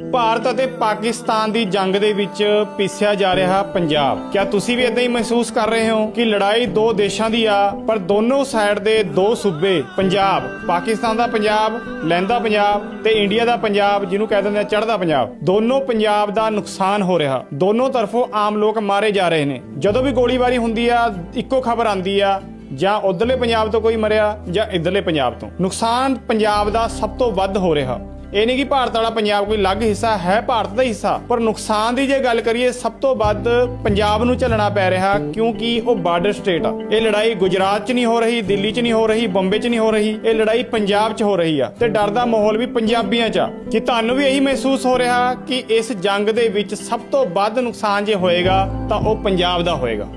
ਭਾਰਤ ਅਤੇ ਪਾਕਿਸਤਾਨ ਦੀ ਜੰਗ ਦੇ ਵਿੱਚ ਪਿਸਿਆ ਜਾ ਰਿਹਾ ਪੰਜਾਬ। ਕਿਆ ਤੁਸੀਂ ਵੀ ਇਦਾਂ ਹੀ ਮਹਿਸੂਸ ਕਰ ਰਹੇ ਹੋ ਕਿ ਲੜਾਈ ਦੋ ਦੇਸ਼ਾਂ ਦੀ ਆ, ਪਰ ਦੋਨੋਂ ਸਾਈਡ ਦੇ ਦੋ ਸੂਬੇ, ਪੰਜਾਬ। ਪਾਕਿਸਤਾਨ ਦਾ ਪੰਜਾਬ ਲਹਿੰਦਾ ਪੰਜਾਬ ਤੇ ਇੰਡੀਆ ਦਾ ਪੰਜਾਬ, ਜਿਹਨੂੰ ਕਹਿ ਦਿੰਦੇ ਆ ਚੜ੍ਹਦਾ ਪੰਜਾਬ। ਦੋਨੋਂ ਪੰਜਾਬ ਦਾ ਨੁਕਸਾਨ ਹੋ ਰਿਹਾ। ਦੋਨੋਂ ਤਰਫੋਂ ਆਮ ਲੋਕ ਮਾਰੇ ਜਾ ਰਹੇ ਨੇ। ਜਦੋਂ ਵੀ ਗੋਲੀਬਾਰੀ ਹੁੰਦੀ ਆ, ਇੱਕੋ ਖਬਰ ਆਂਦੀ ਆ, ਜਾਂ ਉਧਰਲੇ ਪੰਜਾਬ ਤੋਂ ਕੋਈ ਮਰਿਆ, ਜਾਂ ਇਧਰਲੇ ਪੰਜਾਬ ਤੋਂ। ਨੁਕਸਾਨ ਪੰਜਾਬ ਦਾ ਸਭ ਤੋਂ ਵੱਧ ਹੋ ਰਿਹਾ। ਇਹ ਨਹੀਂ ਕਿ ਭਾਰਤ ਵਾਲਾ ਪੰਜਾਬ ਕੋਈ ਅਲੱਗ ਹਿੱਸਾ ਹੈ, ਭਾਰਤ ਦਾ ਹਿੱਸਾ। ਪਰ ਨੁਕਸਾਨ ਦੀ ਜੇ ਗੱਲ ਕਰੀਏ, ਸਭ ਤੋਂ ਵੱਧ ਪੰਜਾਬ ਨੂੰ ਝੱਲਣਾ ਪੈ ਰਿਹਾ ਕਿਉਂਕਿ ਉਹ ਬਾਰਡਰ ਸਟੇਟ ਆ। ਇਹ ਲੜਾਈ ਗੁਜਰਾਤ 'ਚ ਨਹੀਂ ਹੋ ਰਹੀ, ਦਿੱਲੀ 'ਚ ਨਹੀਂ ਹੋ ਰਹੀ, ਬੰਬੇ 'ਚ ਨਹੀਂ ਹੋ ਰਹੀ, ਇਹ ਲੜਾਈ ਪੰਜਾਬ 'ਚ ਹੋ ਰਹੀ ਆ। ਤੇ ਡਰ ਦਾ ਮਾਹੌਲ ਵੀ ਪੰਜਾਬੀਆਂ 'ਚ ਆ। ਕਿ ਤੁਹਾਨੂੰ ਵੀ ਇਹੀ ਮਹਿਸੂਸ ਹੋ ਰਿਹਾ ਕਿ ਇਸ ਜੰਗ ਦੇ ਵਿੱਚ ਸਭ ਤੋਂ ਵੱਧ ਨੁਕਸਾਨ ਜੇ ਹੋਏਗਾ, ਤਾਂ ਉਹ ਪੰਜਾਬ ਦਾ ਹੋਏਗਾ।